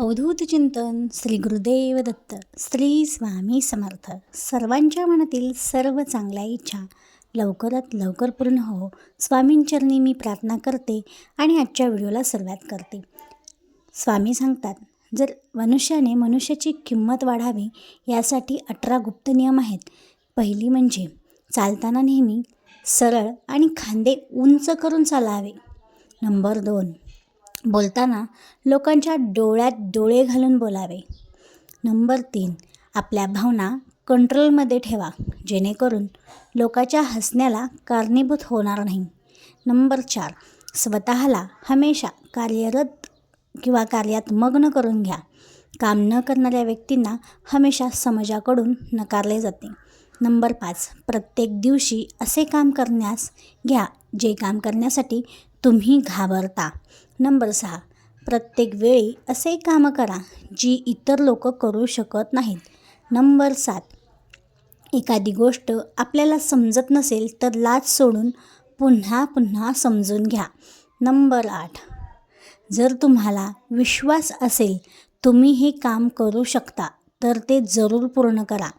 अवधूत चिंतन श्री गुरुदेव दत्त श्री स्वामी समर्थ. सर्वांच्या मनातील सर्व चांगल्या इच्छा लवकरात लवकर पूर्ण हो. स्वामींचरणी मी प्रार्थना करते आणि आजच्या व्हिडिओला सुरुवात करते. स्वामी सांगतात जर मनुष्याने मनुष्याची किंमत वाढावी यासाठी अठरा गुप्त नियम आहेत. पहिली म्हणजे चालताना नेहमी सरळ आणि खांदे उंच करून चालावे. नंबर दोन बोलताना लोकांच्या डोळ्यात डोळे घालून बोलावे. नंबर तीन आपल्या भावना कंट्रोलमध्ये ठेवा जेणेकरून लोकांच्या हसण्याला कारणीभूत होणार नाही. नंबर चार स्वतःला हमेशा कार्यरत किंवा कार्यात मग्न करून घ्या. काम न करणाऱ्या व्यक्तींना हमेशा समाजाकडून नकारले जाते. नंबर पाच प्रत्येक दिवशी असे काम करण्यास घ्या जे काम करण्यासाठी तुम्ही घाबरता. नंबर सहा प्रत्येक वेळी असे कामं करा जी इतर लोक करू शकत नाहीत. नंबर सात एखादी गोष्ट आपल्याला समजत नसेल तर लाज सोडून पुन्हा पुन्हा समजून घ्या. नंबर आठ जर तुम्हाला विश्वास असेल तुम्ही हे काम करू शकता तर ते जरूर पूर्ण करा.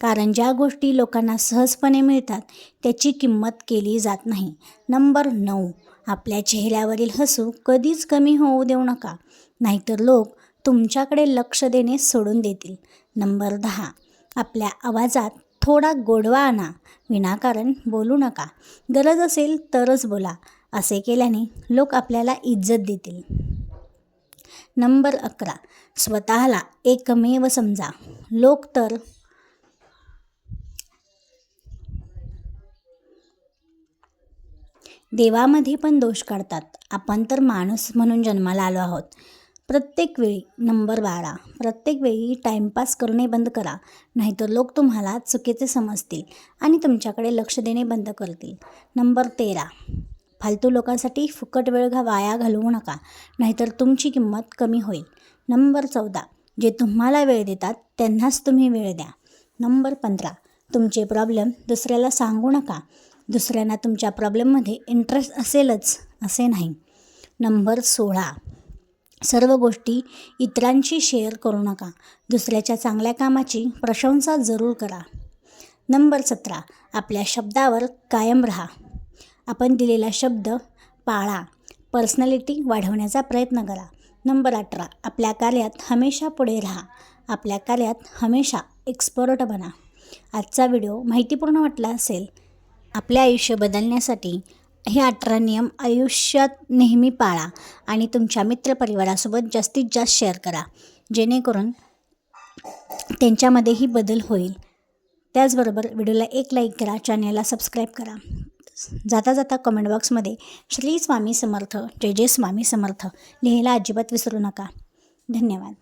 कारण ज्या गोष्टी लोकांना सहजपणे मिळतात त्याची किंमत केली जात नाही. नंबर नऊ. आपल्या चेहऱ्यावरील हसू कधीच कमी होऊ देऊ नका. नाहीतर लोक तुमच्याकडे लक्ष देणे सोडून देतील. नंबर दहा. आपल्या आवाजात थोडा गोडवा आणा. विनाकारण बोलू नका. गरज असेल तरच बोला. असे केल्याने लोक आपल्याला इज्जत देतील. नंबर अकरा. स्वतःला एकमेव समजा. लोक तर देवामध्ये पण दोष काढतात. आपण तर माणूस म्हणून जन्माला आलो आहोत. प्रत्येक वेळी नंबर बारा. प्रत्येक वेळी टाईमपास करणे बंद करा. नाहीतर लोक तुम्हाला चुकीचे समजतील आणि तुमच्याकडे लक्ष देणे बंद करतील. नंबर तेरा. फालतू लोकांसाठी फुकट वेळ घा वाया घालवू नका. नाहीतर तुमची किंमत कमी होईल. नंबर चौदा. जे तुम्हाला वेळ देतात त्यांनाच तुम्ही वेळ द्या. नंबर पंधरा. तुमचे प्रॉब्लेम दुसऱ्याला सांगू नका. दुसऱ्यांना तुमच्या प्रॉब्लेममध्ये इंटरेस्ट असेलच असे नाही. नंबर सोळा. सर्व गोष्टी इतरांशी शेअर करू नका. दुसऱ्याच्या चांगल्या कामाची प्रशंसा जरूर करा. नंबर सतरा. आपल्या शब्दावर कायम राहा. आपण दिलेला शब्द पाळा. पर्सनॅलिटी वाढवण्याचा प्रयत्न करा. नंबर अठरा. आपल्या कार्यात हमेशा पुढे राहा. आपल्या कार्यात हमेशा एक्सपर्ट बना. आजचा व्हिडिओ माहितीपूर्ण वाटला असेल आपले आयुष्य बदलण्यासाठी हे अठरा नियम आयुष्यात नेहमी पाळा आणि तुमच्या मित्रपरिवारासोबत जास्तीत जास्त शेअर करा. जेणेकरून त्यांच्यामध्येही बदल होईल. त्याचबरोबर व्हिडिओला एक लाईक करा चॅनेलला सबस्क्राईब करा. जाता जाता कमेंट बॉक्समध्ये श्री स्वामी समर्थ जय जय स्वामी समर्थ लिहायला अजिबात विसरू नका. धन्यवाद.